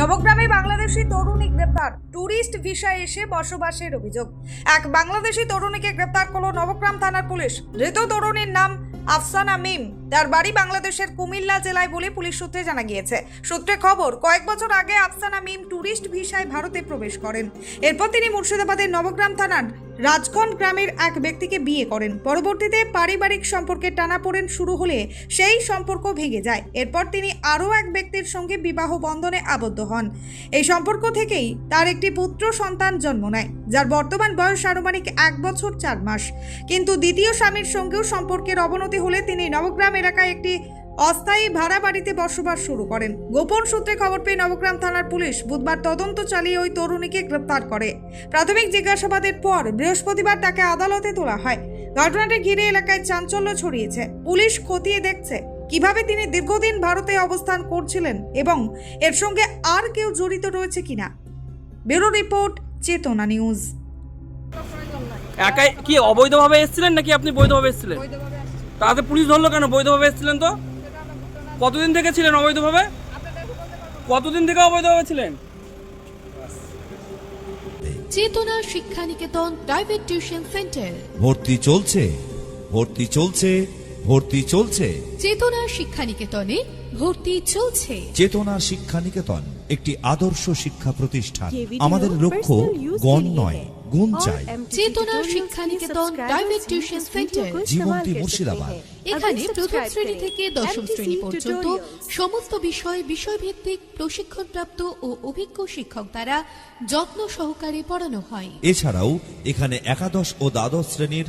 নবগ্রামে বাংলাদেশি তরুণী গ্রেপ্তার। ট্যুরিস্ট ভিসায় এসে বসবাসের অভিযোগ। এক বাংলাদেশি তরুণীকে গ্রেপ্তার করল নবগ্রাম থানার পুলিশ। ধৃত তরুণীর নাম আফসানা মিম। তার বাড়ি বাংলাদেশের কুমিল্লা জেলায় বলে পুলিশ সূত্রে জানা গিয়েছে। সূত্রে খবর, কয়েক বছর আগে আফসানা মিম টুরিস্ট ভিসায় ভারতে প্রবেশ করেন। এরপর তিনি মুর্শিদাবাদের নবগ্রাম থানার রাজখন গ্রামের এক ব্যক্তিকে বিয়ে করেন। পরবর্তীতে পারিবারিক সম্পর্কে টানাপোড়েন শুরু হলে সেই সম্পর্ক ভেঙে যায়। এরপর তিনি আরও এক ব্যক্তির সঙ্গে বিবাহ বন্ধনে আবদ্ধ হন। এই সম্পর্ক থেকেই তার একটি পুত্র সন্তান জন্ম নেয়, যার বর্তমান বয়স আনুমানিক এক বছর চার মাস। কিন্তু দ্বিতীয় স্বামীর সঙ্গেও সম্পর্কের অবনতি হলে তিনি নবগ্রাম এলাকায় একটি অস্থায়ী ভাড়া বাড়িতে বসবাস শুরু করেন। গোপন সূত্রে খবর পেয়ে নবগ্রাম থানার পুলিশ বুধবার তদন্ত চালিয়ে ওই তরুণীকে গ্রেপ্তার করে। প্রাথমিক জিজ্ঞাসাবাদের পর বৃহস্পতিবার তাকে আদালতে তোলা হয়। ঘটনাটি ঘিরে এলাকায় চাঞ্চল্য ছড়িয়েছে। পুলিশ খতিয়ে দেখছে কীভাবে তিনি দীর্ঘদিন ভারতে অবস্থান করছিলেন এবং এর সঙ্গে আর কেউ জড়িত রয়েছে কিনা। Bureau report Chetana news. একাই কি অবৈধভাবে এসেছিলেন নাকি আপনি বৈধভাবে এসেছিলেন? তাতে পুলিশ ধরলো কেন? বৈধভাবে এসেছিলেন তো? কতদিন থেকে ছিলেন অবৈধভাবে? কতদিন থেকে অবৈধভাবে ছিলেন? চেতনা Shiksha Niketan private tuition centre. ভর্তি চলছে ভর্তি চলছে ভর্তি চলছে। চেতনা শিক্ষা নিকেতনে ভর্তি চলছে। চেতনা শিক্ষা নিকেতন একটি আদর্শ শিক্ষা প্রতিষ্ঠান। আমাদের লক্ষ্য গণ নয়। গুণ চাই। Chetana Shiksha Niketan private tuition centre Jibanti Murshidabad. এখানে প্রথম শ্রেণি থেকে দশম শ্রেণি পর্যন্ত সমস্ত বিষয় বিষয়ভিত্তিক প্রশিক্ষণপ্রাপ্ত ও অভিজ্ঞ শিক্ষক দ্বারা যত্ন সহকারে পড়ানো হয়। এছাড়াও এখানে একাদশ ও দ্বাদশ শ্রেণির